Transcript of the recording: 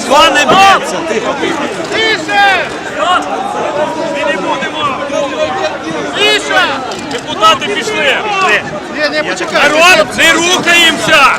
Звони б'ється, тихо. Тише! Ми не будемо! Тише! Депутати пішли! Ні, не почекай! не рухаємося!